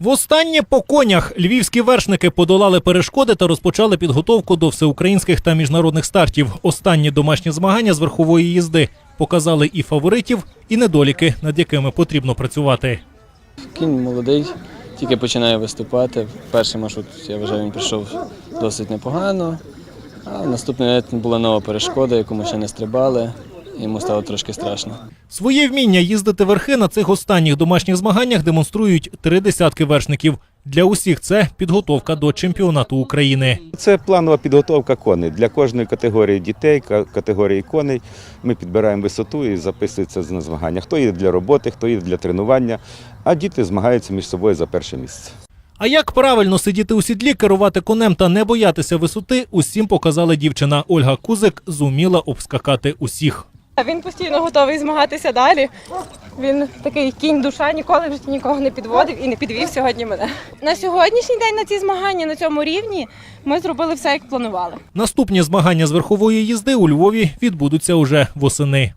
Востаннє по конях львівські вершники подолали перешкоди та розпочали підготовку до всеукраїнських та міжнародних стартів. Останні домашні змагання з верхової їзди показали і фаворитів, і недоліки, над якими потрібно працювати. Кінь молодий, тільки починає виступати. Перший маршрут, я вважаю, він прийшов досить непогано. А наступний була нова перешкода, яку ми ще не стрибали. Йому стало трошки страшно. Своє вміння їздити верхи на цих останніх домашніх змаганнях демонструють три десятки вершників. Для усіх це підготовка до чемпіонату України. Це планова підготовка коней. Для кожної категорії дітей, категорії коней ми підбираємо висоту і записується на змагання. Хто їде для роботи, хто їде для тренування, а діти змагаються між собою за перше місце. А як правильно сидіти у сідлі, керувати конем та не боятися висоти, усім показала дівчина. Ольга Кузик зуміла обскакати усіх. Він постійно готовий змагатися далі. Він такий кінь душа, ніколи в житті нікого не підводив і не підвів сьогодні мене. На сьогоднішній день на ці змагання на цьому рівні ми зробили все як планували. Наступні змагання з верхової їзди у Львові відбудуться уже восени.